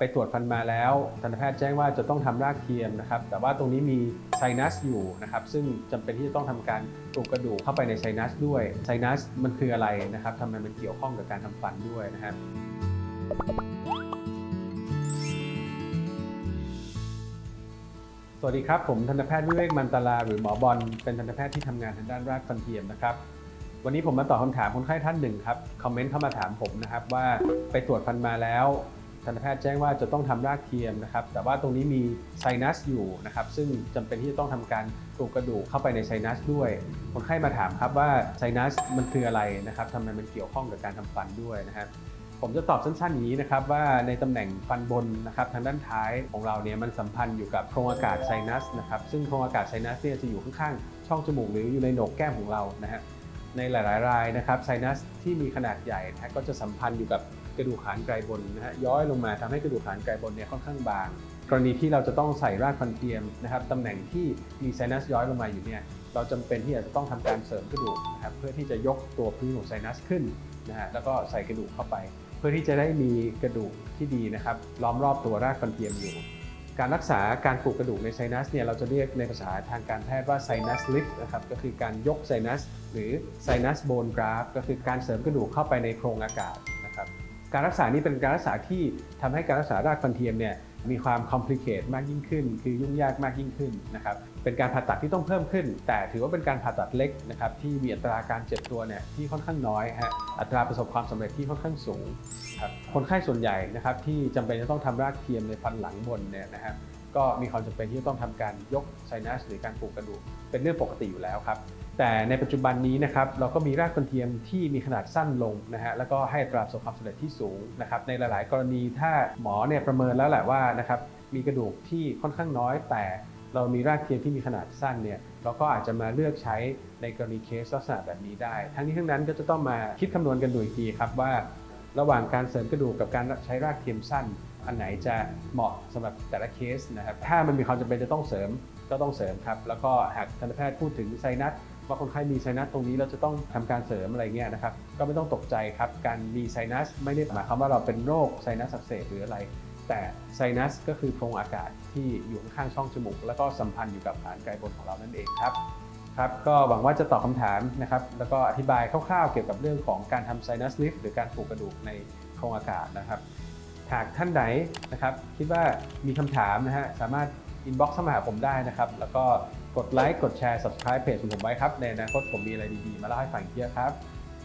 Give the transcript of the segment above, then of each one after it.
ไปตรวจฟันมาแล้วทันตแพทย์แจ้งว่าจะต้องทำรากเทียมนะครับ แต่ว่าตรงนี้มีไซนัสอยู่นะครับ ซึ่งจำเป็นที่จะต้องทำการปลูกกระดูกเข้าไปในไซนัสด้วย ไซนัสมันคืออะไรนะครับทำไมมันเกี่ยวข้องกับการทำฟันด้วยนะครับสวัสดีครับ ผมทันตแพทย์วิเวกมันตลาหรือหมอบอลเป็นทันตแพทย์ที่ทำงานทางด้านรากฟันเทียมนะครับวันนี้ผมมาตอบคำถามคนไข้ท่านหนึ่งครับคอมเมนต์เข้ามาถามผมนะครับว่าไปตรวจฟันมาแล้ว ทันตแพทย์แจ้งว่าจะต้องทำรากเทียมนะครับ แต่ว่าตรงนี้มีไซนัสอยู่นะครับ ซึ่งจำเป็นที่จะต้องทำการปลูกกระดูกเข้าไปในไซนัสด้วย คนไข้มาถามครับว่าไซนัสมันคืออะไรนะครับทำไมมันเกี่ยวข้องกับการทำฟันด้วยนะครับผมจะตอบสั้นๆอย่างนี้นะครับว่าในตำแหน่งฟันบนนะครับทางด้านท้ายของเราเนี่ยมันสัมพันธ์อยู่กับโพรงอากาศไซนัสนะครับซึ่งโพรงอากาศไซนัสเนี่ยจะอยู่ข้างๆช่องจมูกหรืออยู่ในโหนกแก้มของเรานะฮะ ในหลาย ๆ รายนะครับไซนัสที่มีขนาดใหญ่นะก็จะสัมพันธ์อยู่กับกระดูกขานไกลบนนะฮะย้อยลงมาทำให้กระดูกขานไกลบนเนี่ยค่อนข้างบาง กรณีที่เราจะต้องใส่รากฟันเทียมนะครับตำแหน่งที่มีไซนัสย้อยลงมาอยู่เนี่ยเราจำเป็นที่จะต้องทำการเสริมกระดูกนะครับเพื่อที่จะยกตัวพื้นของไซนัสขึ้นนะฮะแล้วก็ใส่กระดูกเข้าไป เพื่อที่จะได้มีกระดูกที่ดีนะครับล้อมรอบตัวรากฟันเทียมอยู่ การรักษาการปลูกกระดูกในไซนัสเนี่ยเราจะเรียกในภาษาทางการแพทย์ว่าไซนัสลิฟต์นะครับก็คือการยกไซนัสหรือไซนัสโบนกราฟก็คือการเสริมกระดูกเข้าไปในโพรงอากาศนะครับการรักษานี้เป็นการรักษาที่ทำให้การรักษารากฟันเทียมเนี่ยมีความคอมพลีเคทมากยิ่งขึ้น คือยุ่งยากมากยิ่งขึ้นนะครับเป็นการผ่าตัดที่ต้องเพิ่มขึ้น แต่ถือว่าเป็นการผ่าตัดเล็กนะครับที่มีอัตราการเจ็บตัวเนี่ยที่ค่อนข้างน้อยฮะอัตราประสบความสำเร็จที่ค่อนข้างสูง ครับคนไข้ส่วนใหญ่นะครับที่จำเป็นจะต้องทำรากเทียมในฟันหลังบนเนี่ยนะครับก็มีความจำเป็นที่จะต้องทำการยกไซนัสหรือการปลูกกระดูกเป็นเรื่องปกติอยู่แล้วครับแต่ในปัจจุบันนี้นะครับเราก็มีรากฟันเทียมที่มีขนาดสั้นลงนะฮะแล้วก็ให้อัตราประสบความสำเร็จที่สูงนะครับในหลาย ๆ กรณีถ้าหมอเนี่ยประเมินแล้วแหละว่านะครับมีกระดูกที่ค่อนข้างน้อย แต่เรามีรากเทียมที่มีขนาดสั้นเนี่ยเราก็อาจจะมาเลือกใช้ในกรณีเคสลักษณะแบบนี้ได้ ทั้งนี้ทั้งนั้นก็จะต้องมาคิดคำนวณกันดูอีกทีครับว่า ระหว่างการเสริมกระดูกกับการใช้รากเทียมสั้น อันไหนจะเหมาะสำหรับแต่ละเคสนะครับถ้ามันมีความจำเป็นจะต้องเสริมก็ต้องเสริมครับ แล้วก็หากทันตแพทย์พูดถึงไซนัสว่าคนไข้มีไซนัสตรงนี้เราจะต้องทำการเสริมอะไรเงี้ยนะครับก็ไม่ต้องตกใจครับ การมีไซนัสไม่ได้หมายความว่าเราเป็นโรคไซนัสอักเสบหรืออะไร แต่ไซนัสก็คือโพรงอากาศที่อยู่ข้างๆช่องจมูก แล้วก็สัมพันธ์อยู่กับฐานไกลบนของเรานั่นเองครับ ครับก็หวังว่าจะตอบคำถามนะครับแล้วก็อธิบายคร่าวๆเกี่ยวกับเรื่องของการทำไซนัสลิฟต์หรือการปลูกกระดูกในโพรงอากาศนะครับ หากท่านไหนนะครับคิดว่ามีคำถามนะฮะสามารถอินบ็อกซ์เข้ามาหาผมได้นะครับ แล้วก็กดไลค์กดแชร์ subscribe เพจของผมไว้ครับ ในอนาคตผมมีอะไรดีๆ มาเล่าให้ฟังอีกเยอะครับ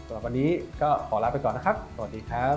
สำหรับวันนี้ก็ขอลาไปก่อนนะครับ สวัสดีครับ